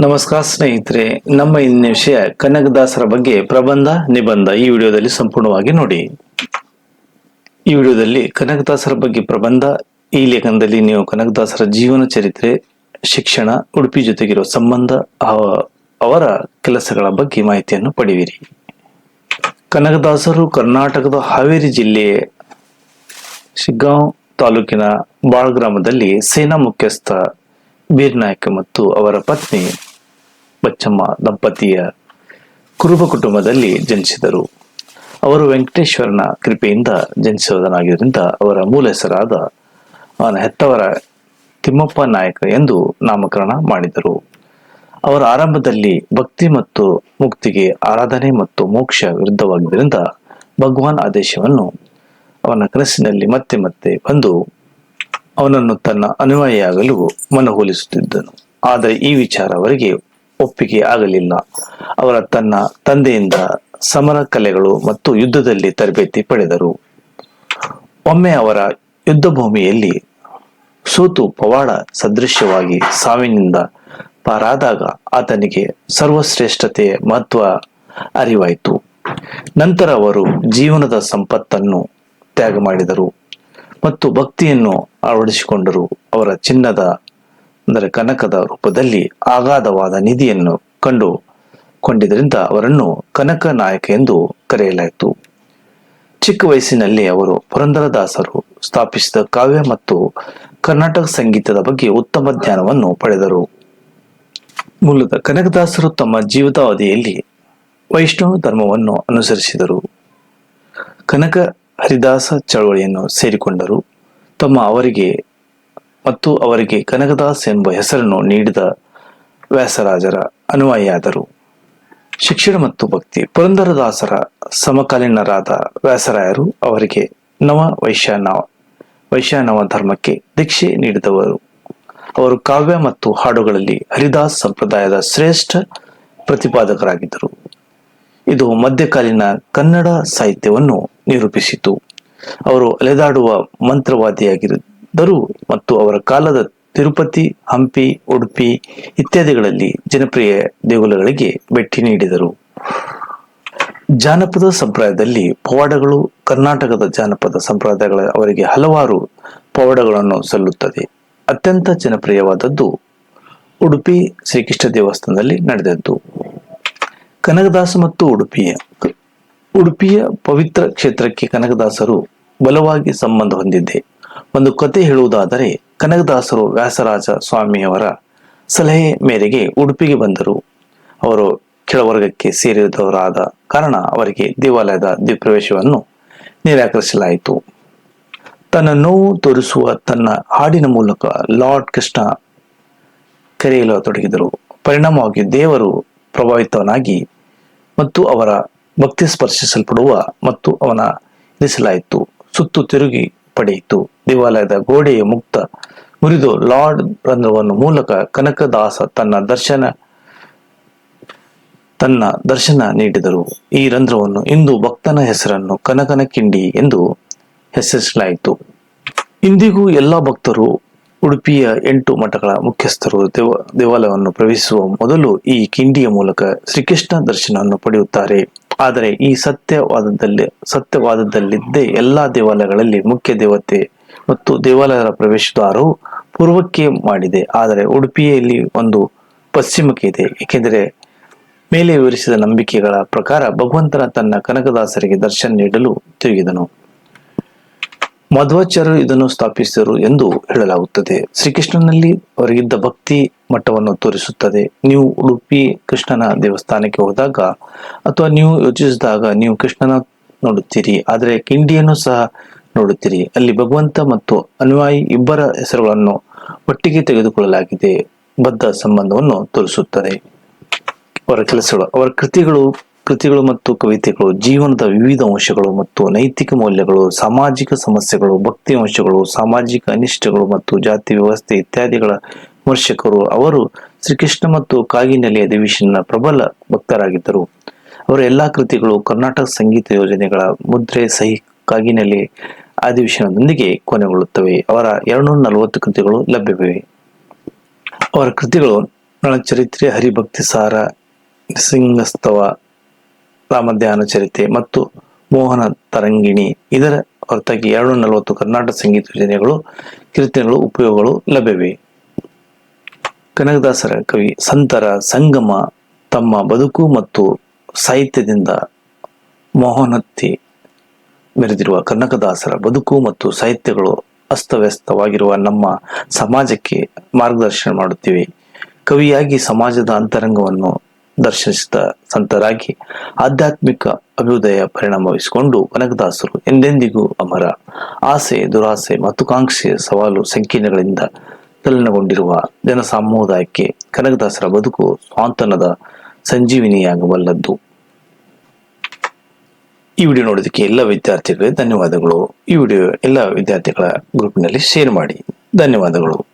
ನಮಸ್ಕಾರ ಸ್ನೇಹಿತರೆ, ನಮ್ಮ ಇಂದಿನ ವಿಷಯ ಕನಕದಾಸರ ಬಗ್ಗೆ ಪ್ರಬಂಧ, ನಿಬಂಧ ಈ ವಿಡಿಯೋದಲ್ಲಿ ಸಂಪೂರ್ಣವಾಗಿ ನೋಡಿ. ಈ ವಿಡಿಯೋದಲ್ಲಿ ಕನಕದಾಸರ ಬಗ್ಗೆ ಪ್ರಬಂಧ, ಈ ಲೇಖನದಲ್ಲಿ ನೀವು ಕನಕದಾಸರ ಜೀವನ ಚರಿತ್ರೆ, ಶಿಕ್ಷಣ, ಉಡುಪಿ ಜೊತೆಗಿರುವ ಸಂಬಂಧ, ಅವ- ಅವರ ಕೆಲಸಗಳ ಬಗ್ಗೆ ಮಾಹಿತಿಯನ್ನು ಪಡೆಯಿರಿ. ಕನಕದಾಸರು ಕರ್ನಾಟಕದ ಹಾವೇರಿ ಜಿಲ್ಲೆಯ ಶಿಗ್ಗಾಂವ್ ತಾಲೂಕಿನ ಬಾಳ್ ಗ್ರಾಮದಲ್ಲಿ ಸೇನಾ ಮುಖ್ಯಸ್ಥ ಬೀರ್ನಾಯ್ಕ ಮತ್ತು ಅವರ ಪತ್ನಿ ಬಚ್ಚಮ್ಮ ದಂಪತಿಯ ಕುರುಬ ಕುಟುಂಬದಲ್ಲಿ ಜನಿಸಿದರು. ಅವರು ವೆಂಕಟೇಶ್ವರನ ಕೃಪೆಯಿಂದ ಜನಿಸುವುದನಾಗಿದ್ದರಿಂದ ಅವರ ಮೂಲ ಹೆಸರಾದ ಅವನ ಹೆತ್ತವರ ತಿಮ್ಮಪ್ಪ ನಾಯಕ ಎಂದು ನಾಮಕರಣ ಮಾಡಿದರು. ಅವರ ಆರಂಭದಲ್ಲಿ ಭಕ್ತಿ ಮತ್ತು ಮುಕ್ತಿಗೆ ಆರಾಧನೆ ಮತ್ತು ಮೋಕ್ಷ ವಿರುದ್ಧವಾಗಿದ್ದರಿಂದ ಭಗವಾನ್ ಆದೇಶವನ್ನು ಅವನ ಕನಸಿನಲ್ಲಿ ಮತ್ತೆ ಮತ್ತೆ ಬಂದು ಅವನನ್ನು ತನ್ನ ಅನುಯಾಯಿಯಾಗಲು ಮನವೊಲಿಸುತ್ತಿದ್ದನು. ಆದರೆ ಈ ವಿಚಾರ ಅವರಿಗೆ ಒಪ್ಪಿಗೆ ಆಗಲಿಲ್ಲ. ಅವರ ತನ್ನ ತಂದೆಯಿಂದ ಸಮರ ಕಲೆಗಳು ಮತ್ತು ಯುದ್ಧದಲ್ಲಿ ತರಬೇತಿ ಪಡೆದರು. ಒಮ್ಮೆ ಅವರ ಯುದ್ಧ ಭೂಮಿಯಲ್ಲಿ ಸೋತು ಪವಾಡ ಸದೃಶ್ಯವಾಗಿ ಸಾವಿನಿಂದ ಪಾರಾದಾಗ ಆತನಿಗೆ ಸರ್ವಶ್ರೇಷ್ಠತೆಯ ಮಹತ್ವ ಅರಿವಾಯಿತು. ನಂತರ ಅವರು ಜೀವನದ ಸಂಪತ್ತನ್ನು ತ್ಯಾಗ ಮಾಡಿದರು ಮತ್ತು ಭಕ್ತಿಯನ್ನು ಅಳವಡಿಸಿಕೊಂಡರು. ಅವರ ಚಿನ್ನದ ಅಂದರೆ ಕನಕದ ರೂಪದಲ್ಲಿ ಅಗಾಧವಾದ ನಿಧಿಯನ್ನು ಕಂಡು ಕೊಂಡಿದ್ದರಿಂದ ಅವರನ್ನು ಕನಕ ನಾಯಕ ಎಂದು ಕರೆಯಲಾಯಿತು. ಚಿಕ್ಕ ವಯಸ್ಸಿನಲ್ಲಿ ಅವರು ಪುರಂದರದಾಸರು ಸ್ಥಾಪಿಸಿದ ಕಾವ್ಯ ಮತ್ತು ಕರ್ನಾಟಕ ಸಂಗೀತದ ಬಗ್ಗೆ ಉತ್ತಮ ಜ್ಞಾನವನ್ನು ಪಡೆದರು. ಮೂಲದ ಕನಕದಾಸರು ತಮ್ಮ ಜೀವಿತಾವಧಿಯಲ್ಲಿ ವೈಷ್ಣವ ಧರ್ಮವನ್ನು ಅನುಸರಿಸಿದರು. ಕನಕ ಹರಿದಾಸ ಚಳವಳಿಯನ್ನು ಸೇರಿಕೊಂಡರು. ತಮ್ಮ ಅವರಿಗೆ ಮತ್ತು ಅವರಿಗೆ ಕನಕದಾಸ್ ಎಂಬ ಹೆಸರನ್ನು ನೀಡಿದ ವ್ಯಾಸರಾಜರ ಅನುಯಾಯಿಯಾದರು. ಶಿಕ್ಷಣ ಮತ್ತು ಭಕ್ತಿ. ಪುರಂದರದಾಸರ ಸಮಕಾಲೀನರಾದ ವ್ಯಾಸರಾಯರು ಅವರಿಗೆ ನವ ವೈಶ್ಯಾನವ ವೈಶ್ಯಾನವ ಧರ್ಮಕ್ಕೆ ದೀಕ್ಷೆ ನೀಡಿದವರು. ಅವರು ಕಾವ್ಯ ಮತ್ತು ಹಾಡುಗಳಲ್ಲಿ ಹರಿದಾಸ್ ಸಂಪ್ರದಾಯದ ಶ್ರೇಷ್ಠ ಪ್ರತಿಪಾದಕರಾಗಿದ್ದರು. ಇದು ಮಧ್ಯಕಾಲೀನ ಕನ್ನಡ ಸಾಹಿತ್ಯವನ್ನು ನಿರೂಪಿಸಿತು. ಅವರು ಅಲೆದಾಡುವ ಮಂತ್ರವಾದಿಯಾಗಿದ್ದರು ಮತ್ತು ಅವರ ಕಾಲದ ತಿರುಪತಿ, ಹಂಪಿ, ಉಡುಪಿ ಇತ್ಯಾದಿಗಳಲ್ಲಿ ಜನಪ್ರಿಯ ದೇಗುಲಗಳಿಗೆ ಭೇಟಿ ನೀಡಿದರು. ಜಾನಪದ ಸಂಪ್ರದಾಯದಲ್ಲಿ ಪವಾಡಗಳು ಕರ್ನಾಟಕದ ಜಾನಪದ ಸಂಪ್ರದಾಯಗಳ ಅವರಿಗೆ ಹಲವಾರು ಪವಾಡಗಳನ್ನು ಸಲ್ಲುತ್ತದೆ. ಅತ್ಯಂತ ಜನಪ್ರಿಯವಾದದ್ದು ಉಡುಪಿ ಶ್ರೀಕೃಷ್ಣ ದೇವಸ್ಥಾನದಲ್ಲಿ ನಡೆದದ್ದು. ಕನಕದಾಸ ಮತ್ತು ಉಡುಪಿಯ ಉಡುಪಿಯ ಪವಿತ್ರ ಕ್ಷೇತ್ರಕ್ಕೆ ಕನಕದಾಸರು ಬಲವಾಗಿ ಸಂಬಂಧ ಹೊಂದಿದ್ದೆ. ಒಂದು ಕತೆ ಹೇಳುವುದಾದರೆ ಕನಕದಾಸರು ವ್ಯಾಸರಾಜ ಸ್ವಾಮಿಯವರ ಸಲಹೆ ಮೇರೆಗೆ ಉಡುಪಿಗೆ ಬಂದರು. ಅವರು ಕೆಳವರ್ಗಕ್ಕೆ ಸೇರಿದವರಾದ ಕಾರಣ ಅವರಿಗೆ ದೇವಾಲಯದ ದ್ವಿಪ್ರವೇಶವನ್ನು ನಿರಾಕರಿಸಲಾಯಿತು. ತನ್ನ ನೋವು ತೋರಿಸುವ ತನ್ನ ಹಾಡಿನ ಮೂಲಕ ಲಾರ್ಡ್ ಕೃಷ್ಣ ಕರೆಯಲು ತೊಡಗಿದರು. ಪರಿಣಾಮವಾಗಿ ದೇವರು ಪ್ರಭಾವಿತವನಾಗಿ ಮತ್ತು ಅವರ ಭಕ್ತಿ ಸ್ಪರ್ಶಿಸಲ್ಪಡುವ ಮತ್ತು ಅವನ ಇರಿಸಲಾಯಿತು. ಸುತ್ತು ತಿರುಗಿ ಪಡೆಯಿತು. ದೇವಾಲಯದ ಗೋಡೆಯ ಮುಕ್ತ ಮುರಿದು ಲಾರ್ಡ್ ರಂಧ್ರವನ್ನು ಮೂಲಕ ಕನಕದಾಸ ತನ್ನ ದರ್ಶನ ತನ್ನ ದರ್ಶನ ನೀಡಿದರು. ಈ ರಂಧ್ರವನ್ನು ಇಂದು ಭಕ್ತನ ಹೆಸರನ್ನು ಕನಕನ ಕಿಂಡಿ ಎಂದು ಹೆಸರಿಸಲಾಯಿತು. ಇಂದಿಗೂ ಎಲ್ಲ ಭಕ್ತರು ಉಡುಪಿಯ ಎಂಟು ಮಠಗಳ ಮುಖ್ಯಸ್ಥರು ದೇವ, ದೇವಾಲಯವನ್ನು ಪ್ರವೇಶಿಸುವ ಮೊದಲು ಈ ಕಿಂಡಿಯ ಮೂಲಕ ಶ್ರೀಕೃಷ್ಣ ದರ್ಶನವನ್ನು ಪಡೆಯುತ್ತಾರೆ. ಆದರೆ ಈ ಸತ್ಯವಾದದಲ್ಲಿ, ಸತ್ಯವಾದದಲ್ಲಿದ್ದೇ ಎಲ್ಲಾ ದೇವಾಲಯಗಳಲ್ಲಿ ಮುಖ್ಯ ದೇವತೆ ಮತ್ತು ದೇವಾಲಯದ ಪ್ರವೇಶದ್ವಾರವು ಪೂರ್ವಕ್ಕೆ ಮಾಡಿದೆ. ಆದರೆ ಉಡುಪಿಯಲ್ಲಿ ಒಂದು ಪಶ್ಚಿಮಕ್ಕೆ ಇದೆ. ಏಕೆಂದರೆ ಮೇಲೆ ವಿವರಿಸಿದ ನಂಬಿಕೆಗಳ ಪ್ರಕಾರ ಭಗವಂತನ ತನ್ನ ಕನಕದಾಸರಿಗೆ ದರ್ಶನ ನೀಡಲು ತಿರುಗಿದನು. ಮಧ್ವಾಚಾರ್ಯರು ಇದನ್ನು ಸ್ಥಾಪಿಸಿದರು ಎಂದು ಹೇಳಲಾಗುತ್ತದೆ. ಶ್ರೀಕೃಷ್ಣನಲ್ಲಿ ಅವರಿಗಿದ್ದ ಭಕ್ತಿ ಮಟ್ಟವನ್ನು ತೋರಿಸುತ್ತದೆ. ನೀವು ಉಡುಪಿ ಕೃಷ್ಣನ ದೇವಸ್ಥಾನಕ್ಕೆ ಹೋದಾಗ ಅಥವಾ ನೀವು ಯೋಚಿಸಿದಾಗ ನೀವು ಕೃಷ್ಣನ ನೋಡುತ್ತೀರಿ. ಆದರೆ ಕಿಂಡಿಯನ್ನು ಸಹ ನೋಡುತ್ತೀರಿ. ಅಲ್ಲಿ ಭಗವಂತ ಮತ್ತು ಅನುಯಾಯಿ ಇಬ್ಬರ ಹೆಸರುಗಳನ್ನು ಒಟ್ಟಿಗೆ ತೆಗೆದುಕೊಳ್ಳಲಾಗಿದೆ. ಬದ್ಧ ಸಂಬಂಧವನ್ನು ತೋರಿಸುತ್ತದೆ. ಅವರ ಕೆಲಸಗಳು, ಅವರ ಕೃತಿಗಳು ಕೃತಿಗಳು ಮತ್ತು ಕವಿತೆಗಳು, ಜೀವನದ ವಿವಿಧ ಅಂಶಗಳು ಮತ್ತು ನೈತಿಕ ಮೌಲ್ಯಗಳು, ಸಾಮಾಜಿಕ ಸಮಸ್ಯೆಗಳು, ಭಕ್ತಿ ಅಂಶಗಳು, ಸಾಮಾಜಿಕ ಅನಿಷ್ಟಗಳು ಮತ್ತು ಜಾತಿ ವ್ಯವಸ್ಥೆ ಇತ್ಯಾದಿಗಳ ವಿಮರ್ಶಕರು, ಅವರು ಶ್ರೀಕೃಷ್ಣ ಮತ್ತು ಕಾಗಿನೆಲೆ ಅಧಿವೇಶನ ಪ್ರಬಲ ಭಕ್ತರಾಗಿದ್ದರು. ಅವರ ಎಲ್ಲಾ ಕೃತಿಗಳು ಕರ್ನಾಟಕ ಸಂಗೀತ ಯೋಜನೆಗಳ ಮುದ್ರೆ ಸಹಿ ಕಾಗಿನೆಲೆ ಅಧಿವೇಶನದೊಂದಿಗೆ ಕೊನೆಗೊಳ್ಳುತ್ತವೆ. ಅವರ ಎರಡ್ನೂರ ನಲವತ್ತು ಕೃತಿಗಳು ಲಭ್ಯವಿವೆ. ಅವರ ಕೃತಿಗಳು ನಳಚರಿತ್ರೆ, ಹರಿಭಕ್ತಿ ಸಾರ ಸಿಂಗಸ್ತವ ರಾಮಧ್ಯಾನ ಚರಿತೆ ಮತ್ತು ಮೋಹನ ತರಂಗಿಣಿ, ಇದರ ಹೊರತಾಗಿ ಎರಡು ನಲವತ್ತು ಕರ್ನಾಟಕ ಸಂಗೀತ ಯೋಜನೆಗಳು, ಕೀರ್ತನೆಗಳು, ಉಪಯೋಗಗಳು ಲಭ್ಯವಿವೆ. ಕನಕದಾಸರ ಕವಿ ಸಂತರ ಸಂಗಮ, ತಮ್ಮ ಬದುಕು ಮತ್ತು ಸಾಹಿತ್ಯದಿಂದ ಮೋಹನತ್ತಿ ಮೆರೆದಿರುವ ಕನಕದಾಸರ ಬದುಕು ಮತ್ತು ಸಾಹಿತ್ಯಗಳು ಅಸ್ತವ್ಯಸ್ತವಾಗಿರುವ ನಮ್ಮ ಸಮಾಜಕ್ಕೆ ಮಾರ್ಗದರ್ಶನ ಮಾಡುತ್ತಿವೆ. ಕವಿಯಾಗಿ ಸಮಾಜದ ಅಂತರಂಗವನ್ನು ದರ್ಶಿಸಿದ ಸಂತರಾಗಿ ಆಧ್ಯಾತ್ಮಿಕ ಅಭ್ಯುದಯ ಪರಿಣಾಮವಿಸಿಕೊಂಡು ಕನಕದಾಸರು ಎಂದೆಂದಿಗೂ ಅಮರ. ಆಸೆ, ದುರಾಸೆ ಮತ್ತು ಕಾಂಕ್ಷೆ ಸವಾಲು ಸಂಕೀರ್ಣಗಳಿಂದ ತಲ್ಲಣಗೊಂಡಿರುವ ಜನ ಸಮುದಾಯಕ್ಕೆ ಕನಕದಾಸರ ಬದುಕು ಸ್ವಾಂತನದ ಸಂಜೀವಿನಿಯಾಗಬಲ್ಲದ್ದು. ಈ ವಿಡಿಯೋ ನೋಡೋದಕ್ಕೆ ಎಲ್ಲ ವಿದ್ಯಾರ್ಥಿಗಳಿಗೆ ಧನ್ಯವಾದಗಳು. ಈ ವಿಡಿಯೋ ಎಲ್ಲ ವಿದ್ಯಾರ್ಥಿಗಳ ಗ್ರೂಪ್ನಲ್ಲಿ ಶೇರ್ ಮಾಡಿ. ಧನ್ಯವಾದಗಳು.